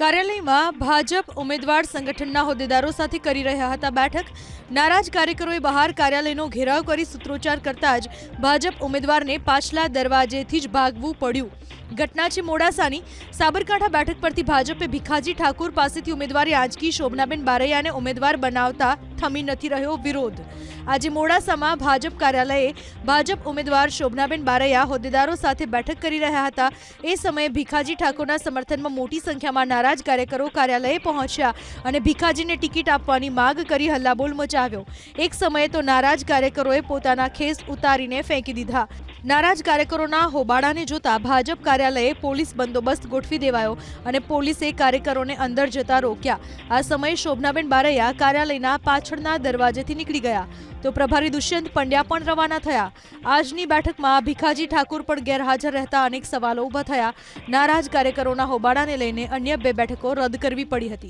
કાર્યાલયમાં ભાજપ ઉમેદવાર સંગઠનના હોદ્દેદારો સાથે કરી રહ્યા હતા બેઠક. નારાજ કાર્યકરોએ બહાર કાર્યાલયનો ઘેરાવ કરી સૂત્રોચ્ચાર કરતા જ ભાજપ ઉમેદવારને પાછલા દરવાજેથી જ ભાગવું પડ્યું. ઘટના છે મોડાસાની. સાબરકાંઠા બેઠક પરથી ભાજપે ભીખાજી ઠાકુર પાસેથી ઉમેદવારી આંચકી શોભનાબેન બારૈયાને ઉમેદવાર બનાવતા થમી નથી રહ્યો વિરોધ. આજે મોડાસામાં ભાજપ કાર્યાલયે ભાજપ ઉમેદવાર શોભનાબેન બારૈયા હોદ્દેદારો સાથે બેઠક કરી રહ્યા હતા. એ સમયે ભીખાજી ઠાકોરના સમર્થનમાં મોટી સંખ્યામાં નારાજ કાર્યકરો કાર્યાલયે પહોંચ્યા અને ભીખાજીને ટિકિટ આપવાની માગ કરી હલ્લાબોલ મચાવ્યો. એક સમયે તો નારાજ કાર્યકરોએ પોતાના ખેસ ઉતારીને ફેંકી દીધા. નારાજ કાર્યકરોના હોબાળાને જોતા ભાજપ કાર્યાલયે પોલીસ બંદોબસ્ત ગોઠવી દેવાયો અને પોલીસે કાર્યકરોને અંદર જતા રોક્યા. આ સમયે શોભનાબેન બારૈયા કાર્યાલયના પાછળના દરવાજેથી નીકળી ગયા. તો પ્રભારી દુષ્યંત પંડ્યા પણ રવાના થયા. આજની બેઠકમાં ભીખાજી ઠાકુર પણ ગેરહાજર રહેતા અનેક સવાલો ઊભા થયા. નારાજ કાર્યકરોના હોબાળાને લઈને અન્ય બે બેઠકો રદ કરવી પડી હતી.